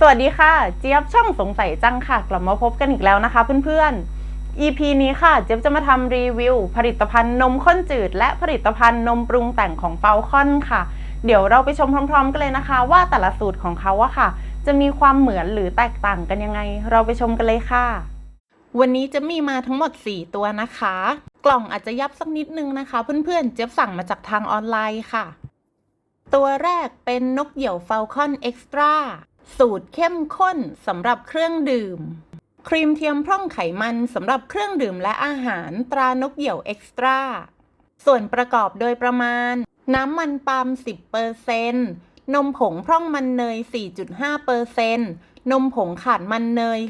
สวัสดีค่ะ เจี๊ยบช่องสงสัยจังค่ะ กลับมาพบกันอีกแล้วนะคะเพื่อนๆ EP นี้ค่ะ เจี๊ยบจะมาทำรีวิว ผลิตภัณฑ์นมข้นจืด และผลิตภัณฑ์นมปรุงแต่งของเฟลคอนค่ะ เดี๋ยวเราไปชมพร้อม ๆ กันเลยนะคะ ว่าแต่ละสูตรของเขาอะค่ะ จะมีความเหมือนหรือแตกต่างกันยังไง เราไปชมกันเลยค่ะ วันนี้จะมีมาทั้งหมด 4 ตัวนะคะ กล่องอาจจะยับสักนิดนึงนะคะ เพื่อนๆ เจี๊ยบสั่งมาจากทางออนไลน์ค่ะ ตัวแรกเป็นนกเหยี่ยวเฟลคอนเอ็กซ์ตร้า สูตรเข้มข้นสำหรับเครื่องดื่ม ครีมเทียมพร่องไขมันสำหรับเครื่องดื่มและอาหารตรานกเหยี่ยวเอ็กซ์ตร้า ส่วนประกอบโดยประมาณ น้ำมันปาล์ม 10%นมผงพร่องมันเนย 4.5%นมผงขาดมันเนย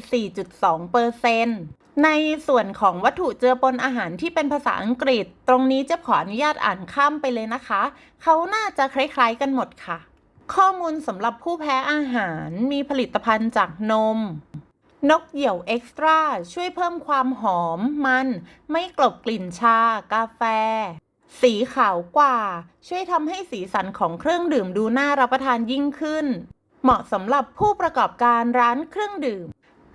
4.2%ในส่วนของวัตถุเจือปนอาหารที่เป็นภาษาอังกฤษ ตรงนี้จะขออนุญาตอ่านข้ามไปเลยนะคะ เขาน่าจะคล้ายๆกันหมดค่ะ ข้อมูลสำหรับผู้แพ้อาหารมีผลิตภัณฑ์จากนม นกเหยี่ยวเอ็กซ์ตร้าช่วยเพิ่มความหอมมัน ไม่กลบกลิ่นชา กาแฟ สีขาวกว่า ช่วยทำให้สีสันของเครื่องดื่มดูน่ารับประทานยิ่งขึ้น เหมาะสำหรับผู้ประกอบการร้านเครื่องดื่ม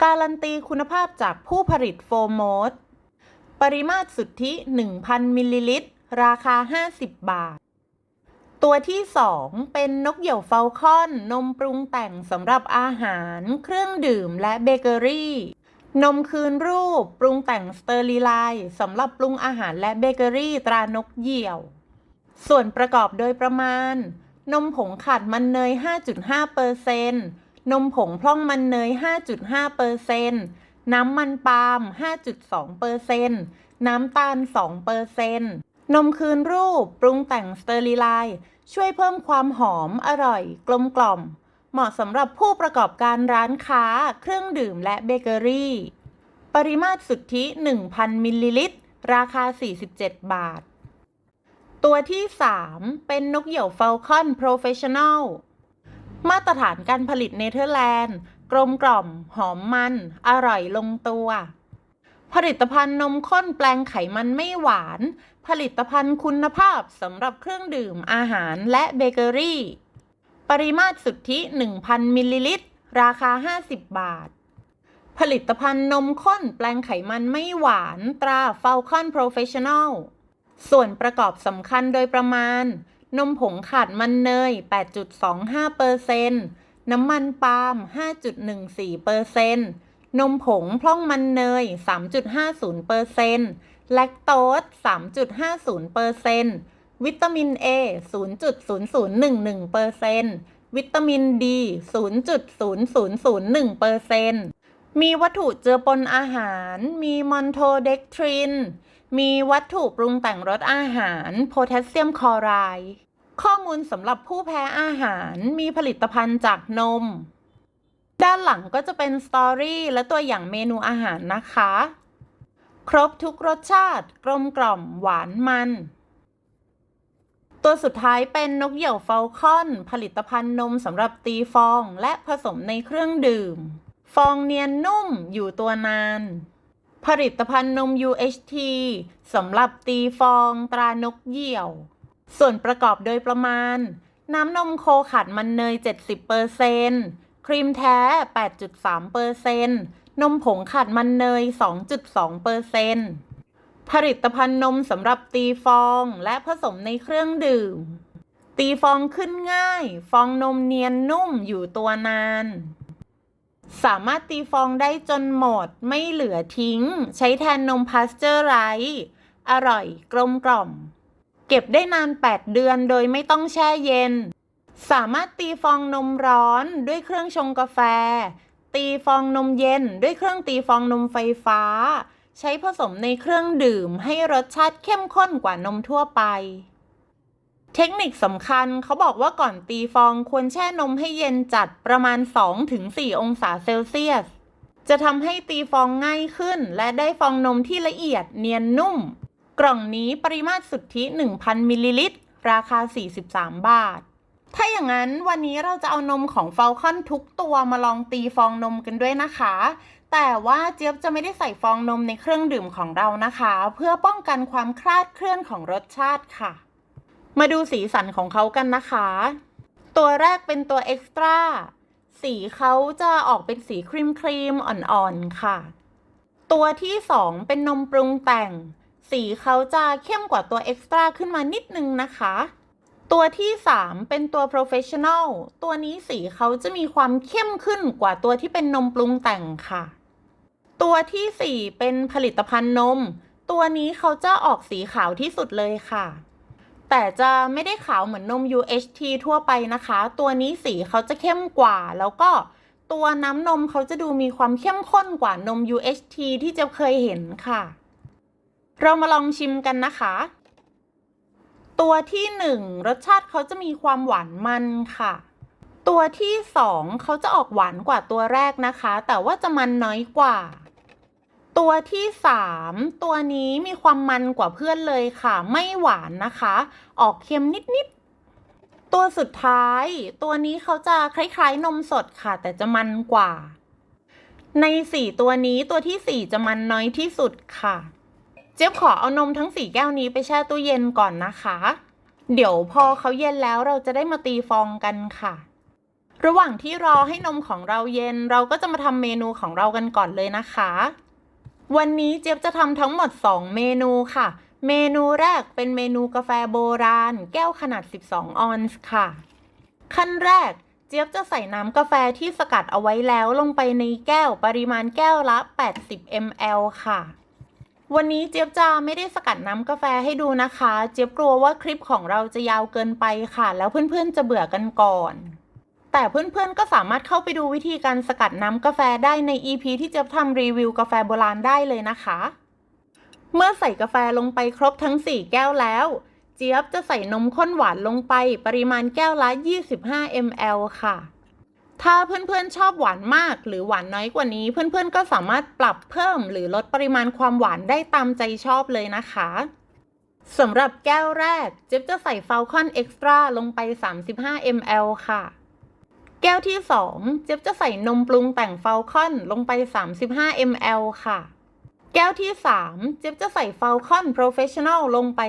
การันตีคุณภาพจากผู้ผลิตโฟร์โมสปริมาตรสุทธิ 1,000 มิลลิลิตร ราคา 50 บาท ตัวที่ 2 เป็นนกเหยี่ยวเฟลคอน นมปรุงแต่งสำหรับอาหาร เครื่องดื่มและเบเกอรี่ นมคืนรูป ปรุงแต่งสเตอร์ลีไลสำหรับปรุงอาหารและเบเกอรี่ตรานกเหยี่ยว ส่วนประกอบโดยประมาณ นมผงขาดมันเนย 5.5%นมผงพร่องมันเนย 5.5%น้ำมันปาล์ม 5.2%น้ำตาล 2% นมคืนรูป ปรุงแต่งสเตอร์ลีไลน์ช่วยเพิ่มความหอมอร่อย กลมกล่อม เหมาะสำหรับผู้ประกอบการร้านค้า เครื่องดื่มและเบเกอรี่ ปริมาตรสุทธิ 1,000 มิลลิลิตร ราคา 47 บาท ตัวที่ 3 เป็นนกเหยี่ยวเฟลคอนโปรเฟชชั่นอลมาตรฐานการผลิตเนเธอร์แลนด์ กลมกล่อม หอมมัน อร่อยลงตัว ผลิตภัณฑ์นมข้นแปลงไขมันไม่หวาน ผลิตภัณฑ์คุณภาพสำหรับเครื่องดื่มอาหารและเบเกอรี่ ปริมาตรสุทธิ 1,000 มิลลิลิตร ราคา 50 บาท ผลิตภัณฑ์นมข้นแปลงไขมันไม่หวานตรา Falcon Professional ส่วนประกอบสำคัญโดยประมาณ นมผงขาดมันเนย 8.25%น้ำมันปาล์ม 5.14% นมผงพร่องมันเนย 3.50%แลคโตส 3.50%วิตามิน A 0.0011%วิตามิน D 0.0001%มีวัตถุเจือปนอาหาร มีมอนโทเด็กทริน มีวัตถุปรุงแต่งรสอาหาร โพแทสเซียมคลอไรด์ข้อมูลสำหรับผู้แพ้อาหารมีผลิตภัณฑ์จากนม ด้านหลังก็จะเป็นสตอรี่และตัวอย่างเมนูอาหารนะคะ ครบทุกรสชาติ กลมกล่อม หวานมัน ตัวสุดท้ายเป็นนกเหยี่ยวเฟลคอน ผลิตภัณฑ์นมสำหรับตีฟองและผสมในเครื่องดื่ม ฟองเนียนนุ่มอยู่ตัวนาน ผลิตภัณฑ์นม UHT สำหรับตีฟองตรานกเหยี่ยว ส่วนประกอบโดยประมาณ น้ำนมโคขัดมันเนย 70% ครีมแท้ 8.3%นมผงขัดมันเนย 2.2%ผลิตภัณฑ์นมสำหรับตีฟองและผสมในเครื่องดื่ม ตีฟองขึ้นง่าย ฟองนมเนียนนุ่มอยู่ตัวนาน สามารถตีฟองได้จนหมดไม่เหลือทิ้ง ใช้แทนนมพาสเจอร์ไรส์อร่อยกลมกล่อม เก็บได้นาน 8 เดือนโดยไม่ต้องแช่เย็น สามารถตีฟองนมร้อนด้วยเครื่องชงกาแฟ ตีฟองนมเย็นด้วยเครื่องตีฟองนมไฟฟ้า ใช้ผสมในเครื่องดื่มให้รสชาติเข้มข้นกว่านมทั่วไป เทคนิคสำคัญเขาบอกว่าก่อนตีฟองควรแช่นมให้เย็นจัดประมาณ 2-4 องศาเซลเซียส จะทำให้ตีฟองง่ายขึ้น และได้ฟองนมที่ละเอียดเนียนนุ่ม กล่องนี้ปริมาตรสุทธิ 1,000 มิลลิลิตร ราคา 43 บาท ถ้าอย่างนั้นวันนี้เราจะเอานมของ Falcon ทุกตัวมาลองตีฟองนมกันด้วยนะคะ แต่ว่าเจี๊ยบจะไม่ได้ใส่ฟองนมในเครื่องดื่มของเรานะคะ เพื่อป้องกันความคลาดเคลื่อนของรสชาติค่ะ มาดูสีสันของเขากันนะคะ ตัวแรกเป็นตัวเอ็กซ์ตร้าสีเขาจะออกเป็นสีครีมครีมอ่อนๆค่ะ ตัวที่สองเป็นนมปรุงแต่ง สีเขาจะเข้มกว่าตัวเอ็กซ์ตร้าขึ้นมานิดนึงนะคะ ตัวที่ 3 เป็นตัว professional ตัวนี้สีเขาจะมีความเข้มขึ้นกว่าตัวที่เป็นนมปรุงแต่งค่ะ ตัวทีสี่ 4 เป็นผลิตภัณฑ์นม ตัวนี้เขาจะออกสีขาวที่สุดเลยค่ะ แต่จะไม่ได้ขาวเหมือนนม UHT ทั่วไปนะคะ ตัวนี้สีเขาจะเข้มกว่า แล้วก็ตัวน้ำนมเขาจะดูมีความเข้มข้นกว่านม UHT ที่จะเคยเห็นค่ะ เรามาลองชิมกันนะคะ ตัวที่หนึ่งรสชาติเขาจะมีความหวานมันค่ะ ตัวที่สองเขาจะออกหวานกว่าตัวแรกนะคะ แต่ว่าจะมันน้อยกว่า ตัวที่สามตัวนี้มีความมันกว่าเพื่อนเลยค่ะ ไม่หวานนะคะ ออกเค็มนิดๆ ตัวสุดท้าย ตัวนี้เขาจะคล้ายๆ นมสดค่ะ แต่จะมันกว่า ในสี่ตัวนี้ตัวที่สี่จะมันน้อยที่สุดค่ะ เจี๊ยบขอเอานมทั้งสี่แก้วนี้ไปแช่ตู้เย็นก่อนนะคะ เดี๋ยวพอเขาเย็นแล้วเราจะได้มาตีฟองกันค่ะ ระหว่างที่รอให้นมของเราเย็นเราก็จะมาทำเมนูของเรากันก่อนเลยนะคะ วันนี้เจี๊ยบจะทำทั้งหมด 2 เมนูค่ะ เมนูแรกเป็นเมนูกาแฟโบราณ แก้วขนาด 12 ออนซ์ค่ะ ขั้นแรกเจี๊ยบจะใส่น้ำกาแฟที่สกัดเอาไว้แล้วลงไปในแก้วปริมาณแก้วละ 80 ml ค่ะ วันนี้เจี๊ยบจะไม่ได้สกัดน้ำกาแฟให้ดูนะคะ เจี๊ยบกลัวว่าคลิปของเราจะยาวเกินไปค่ะ แล้วเพื่อนๆจะเบื่อกันก่อน แต่เพื่อนๆก็สามารถเข้าไปดูวิธีการสกัดน้ำกาแฟได้ใน EP ที่เจี๊ยบทำรีวิวกาแฟโบราณได้เลยนะคะ เมื่อใส่กาแฟลงไปครบทั้ง 4 แก้วแล้ว เจี๊ยบจะใส่นมข้นหวานลงไปปริมาณแก้วละ 25 ml ค่ะ ถ้าเพื่อนๆชอบหวานมากหรือหวานน้อยกว่านี้ เพื่อนๆก็สามารถปรับเพิ่มหรือลดปริมาณความหวานได้ตามใจชอบเลยนะคะสำหรับแก้วแรกเจี๊บจะใส่ Falcon Extra ลงไป 35 ml ค่ะ แก้วที่2เจี๊บจะใส่นมปรุงแต่ง Falcon ลงไป 35 ml ค่ะ แก้วที่3เจี๊บจะใส่ Falcon Professional ลงไป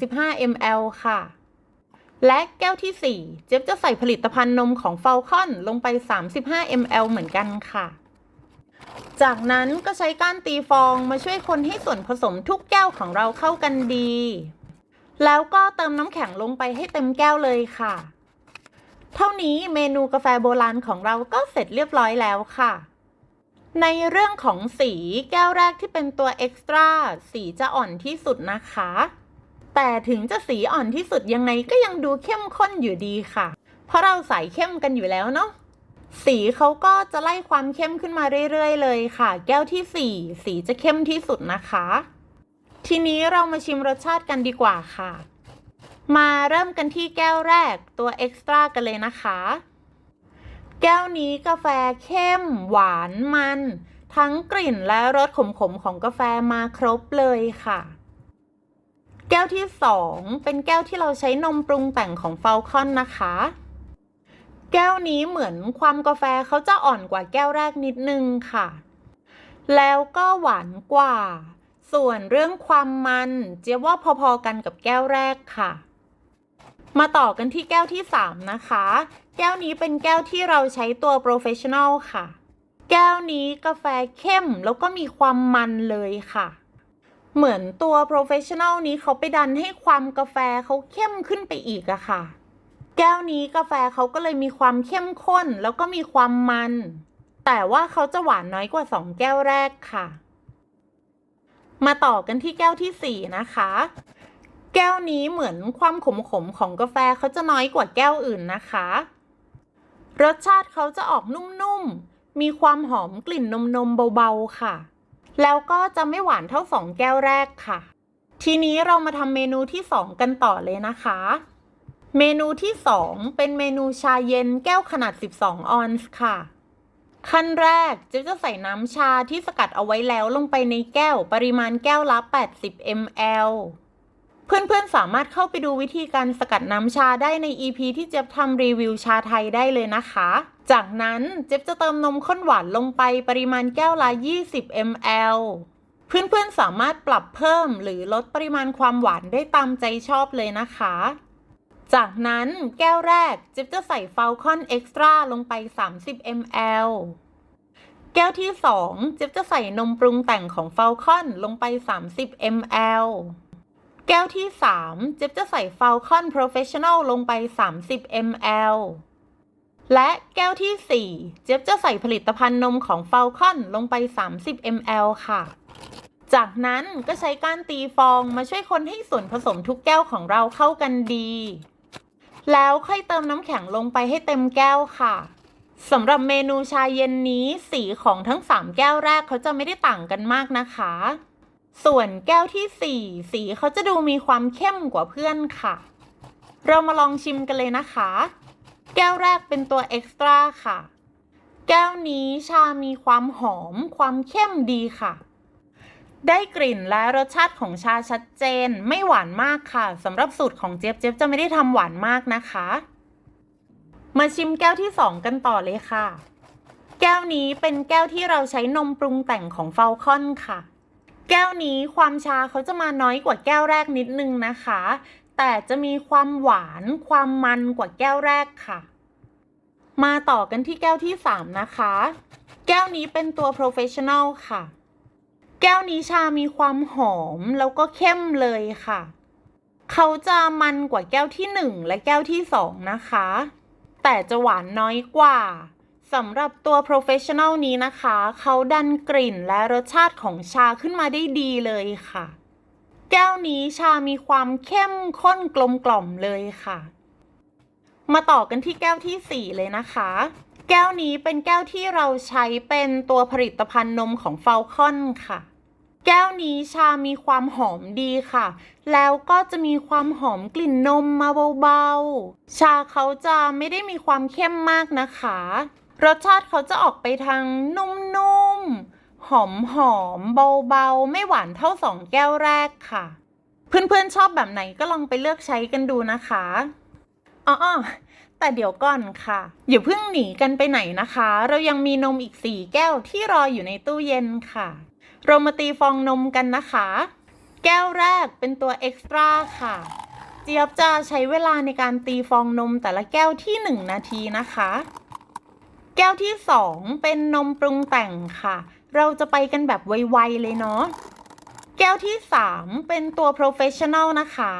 35 ml ค่ะ และแก้วที่ 4 เจ๊ยบจะใส่ผลิตภัณฑ์นมของ Falcon ลงไป 35 ml เหมือนกันค่ะ จากนั้นก็ใช้ก้านตีฟองมาช่วยคนให้ส่วนผสมทุกแก้วของเราเข้ากันดี แล้วก็เติมน้ำแข็งลงไปให้เต็มแก้วเลยค่ะ เท่านี้เมนูกาแฟโบราณของเราก็เสร็จเรียบร้อยแล้วค่ะในเรื่องของสีแก้วแรกที่เป็นตัวเอ็กซ์ตร้าสีจะอ่อนที่สุดนะคะ แต่ถึงจะสีอ่อนที่สุดยังไงก็ยังดูเข้มข้นอยู่ดีค่ะ เพราะเราใส่เข้มกันอยู่แล้วเนาะสีเขาก็จะไล่ความเข้มขึ้นมาเรื่อยๆเลยค่ะ แก้วที่ 4 สีจะเข้มที่สุดนะคะ ทีนี้เรามาชิมรสชาติกันดีกว่าค่ะ มาเริ่มกันที่แก้วแรกตัวเอ็กซ์ตร้ากันเลยนะคะ แก้วนี้กาแฟเข้ม หวานมัน ทั้งกลิ่นและรสขมๆของกาแฟมาครบเลยค่ะ แก้วที่ 2 เป็นแก้วที่เราใช้นมปรุงแต่งของฟ a ลคอนนะคะ แก้วนี้เหมือนความกาแฟเขาจะอ่อนกว่าแก้วแรกนิดนึงค่ะ แล้วก็หวานกว่า ส่วนเรื่องความมันเจ๊ว่าพอๆกันกับแก้วแรกค่ะ มาต่อกันที่แก้วที่ 3 นะคะ แก้วนี้เป็นแก้วที่เราใช้ตัว professional ค่ะ แก้วนี้กาแฟเข้มแล้วก็มีความมันเลยค่ะ เหมือนตัว professional นี้เขาไปดันให้ความกาแฟเขาเข้มขึ้นไปอีกอะค่ะ แก้วนี้กาแฟเขาก็เลยมีความเข้มข้นแล้วก็มีความมัน แต่ว่าเขาจะหวานน้อยกว่า 2 แก้วแรกค่ะ มาต่อกันที่แก้วทีสี่4 นะคะ แก้วนี้เหมือนความขมๆของกาแฟเขาจะน้อยกว่าแก้วอื่นนะคะ รสชาติเขาจะออกนุ่มๆ มีความหอมกลิ่นนมๆเบาๆค่ะ แล้วก็จะไม่หวานเท่า 2 แก้วแรกค่ะ ทีนี้เรามาทำเมนูที่ 2 กันต่อเลยนะคะ เมนูที่ 2 เป็นเมนูชาเย็นแก้วขนาด 12 ออนซ์ค่ะ ขั้นแรกจะจะใส่น้ำชาที่สกัดเอาไว้แล้วลงไปในแก้วปริมาณแก้วละ 80 ml เพื่อนๆสามารถเข้าไปดูวิธีการสกัดน้ำชาได้ใน EP ที่เจ๊บทำรีวิวชาไทยได้เลยนะคะ จากนั้นเจ๊บจะเติมนมข้นหวานลงไปปริมาณแก้วละ 20 ml เพื่อนๆสามารถปรับเพิ่มหรือลดปริมาณความหวานได้ตามใจชอบเลยนะคะ จากนั้นแก้วแรกเจิ๊บจะใส่ Falcon Extra ลงไป 30 ml แก้วที่ 2 เจิ๊บจะใส่นมปรุงแต่งของ Falcon ลงไป 30 ml แก้วที่ 3 เจิ๊บจะใส่ Falcon Professional ลงไป 30 ml และแก้วที่ 4 เจี๊ยบจะใส่ผลิตภัณฑ์นมของ Falcon ลงไป 30 ml ค่ะ จากนั้นก็ใช้การตีฟองมาช่วยคนให้ส่วนผสมทุกแก้วของเราเข้ากันดี แล้วค่อยเติมน้ำแข็งลงไปให้เต็มแก้วค่ะสำหรับเมนูชาเย็นนี้สีของทั้ง 3 แก้วแรกเขาจะไม่ได้ต่างกันมากนะคะ ส่วนแก้วที่4สีเขาจะดูมีความเข้มกว่าเพื่อนค่ะ เรามาลองชิมกันเลยนะคะ แก้วแรกเป็นตัวเอ็กซ์ตร้าค่ะ แก้วนี้ชามีความหอม ความเข้มดีค่ะ ได้กลิ่นและรสชาติของชาชัดเจนไม่หวานมากค่ะสำหรับสูตรของเจี๊ยบเจี๊ยบจะไม่ได้ทำหวานมากนะคะ มาชิมแก้วที่2กันต่อเลยค่ะ แก้วนี้เป็นแก้วที่เราใช้นมปรุงแต่งของเฟลคอนค่ะ แก้วนี้ความชาเขาจะมาน้อยกว่าแก้วแรกนิดนึงนะคะ แต่จะมีความหวานความมันกว่าแก้วแรกค่ะ มาต่อกันที่แก้วที่ 3 นะคะ แก้วนี้เป็นตัว professional ค่ะ แก้วนี้ชามีความหอมแล้วก็เข้มเลยค่ะ เขาจะมันกว่าแก้วที่ 1 และแก้วที่ 2 นะคะ แต่จะหวานน้อยกว่า สำหรับตัว professional นี้นะคะ เขาดันกลิ่นและรสชาติของชาขึ้นมาได้ดีเลยค่ะ แก้วนี้ชามีความเข้มข้นกลมกล่อมเลยค่ะ มาต่อกันที่แก้วที่ 4 เลยนะคะ แก้วนี้เป็นแก้วที่เราใช้เป็นตัวผลิตภัณฑ์นมของ Falcon ค่ะแก้วนี้ชามีความหอมดีค่ะ แล้วก็จะมีความหอมกลิ่นนมมาเบาๆ ชาเขาจะไม่ได้มีความเข้มมากนะคะ รสชาติเขาจะออกไปทางนุ่มๆ หอมๆ เบาๆ ไม่หวานเท่าสองแก้วแรกค่ะ เพื่อนๆชอบแบบไหนก็ลองไปเลือกใช้กันดูนะคะอ๋อแต่เดี๋ยวก่อนค่ะ อย่าเพิ่งหนีกันไปไหนนะคะ เรายังมีนมอีกสี่แก้วที่รออยู่ในตู้เย็นค่ะ เรามาตีฟองนมกันนะคะ แก้วแรกเป็นตัวเอ็กซ์ตร้าค่ะ เจี๊ยบจะใช้เวลาในการตีฟองนมแต่ละแก้วที่ 1 นาทีนะคะ แก้วที่2เป็นนมปรุงแต่งค่ะ เราจะไปกันแบบไวๆเลยเนาะ แก้วที่3เป็นตัว professional นะคะ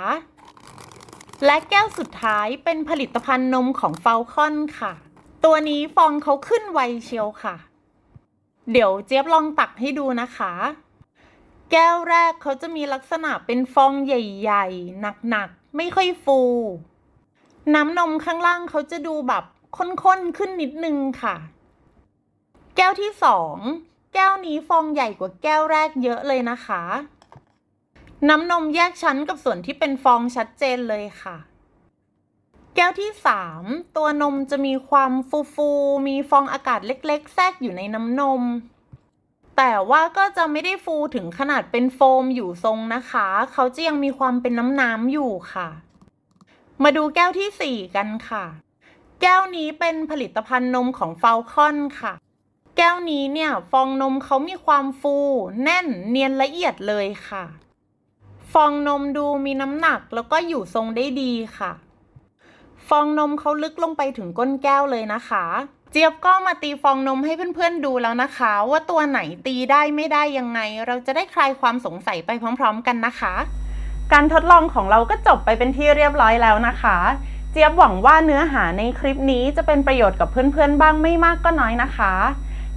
และแก้วสุดท้ายเป็นผลิตภัณฑ์นมของ Falcon ค่ะ ตัวนี้ฟองเขาขึ้นไวเชียวค่ะ เดี๋ยวเจี๊ยบลองตักให้ดูนะคะ แก้วแรกเขาจะมีลักษณะเป็นฟองใหญ่ ๆ หนัก ๆ ไม่ค่อยฟู น้ำนมข้างล่างเขาจะดูแบบ ข้นๆขึ้นนิดนึงค่ะ แก้วที่สองแก้วนี้ฟองใหญ่กว่าแก้วแรกเยอะเลยนะคะ น้ำนมแยกชั้นกับส่วนที่เป็นฟองชัดเจนเลยค่ะ แก้วที่3ตัวนมจะมีความฟูฟูๆมีฟองอากาศเล็กๆ แทรกอยู่ในน้ำนม แต่ว่าก็จะไม่ได้ฟูถึงขนาดเป็นโฟมอยู่ทรงนะคะ เขาจะยังมีความเป็นน้ำน้ำอยู่ค่ะ มาดูแก้วที่4กันค่ะ แก้วนี้เป็นผลิตภัณฑ์นมของ Falcon ค่ะ แก้วนี้เนี่ยฟองนมเขามีความฟู แน่นเนียนละเอียดเลยค่ะ ฟองนมดูมีน้ำหนักแล้วก็อยู่ทรงได้ดีค่ะ ฟองนมเขาลึกลงไปถึงก้นแก้วเลยนะคะ เจี๊ยบก็มาตีฟองนมให้เพื่อนๆดูแล้วนะคะ ว่าตัวไหนตีได้ไม่ได้ยังไง เราจะได้คลายความสงสัยไปพร้อม ๆ กันนะคะ การทดลองของเราก็จบไปเป็นที่เรียบร้อยแล้วนะคะ เจี๊ยบหวังว่าเนื้อหาในคลิปนี้จะเป็นประโยชน์กับเพื่อนๆบ้างไม่มากก็น้อยนะคะ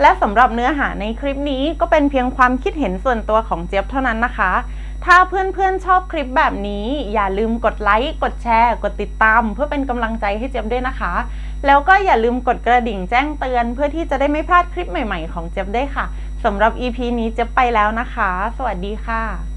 และสำหรับเนื้อหาในคลิปนี้ก็เป็นเพียงความคิดเห็นส่วนตัวของเจี๊ยบเท่านั้นนะคะ ถ้าเพื่อนๆชอบคลิปแบบนี้ อย่าลืมกดไลค์กดแชร์ กดติดตาม เพื่อเป็นกำลังใจให้เจี๊ยบด้วยนะคะ แล้วก็อย่าลืมกดกระดิ่งแจ้งเตือน เพื่อที่จะได้ไม่พลาดคลิปใหม่ ๆ ของเจี๊ยบด้วยค่ะสำหรับ EP นี้เจี๊ยบไปแล้วนะคะ สวัสดีค่ะ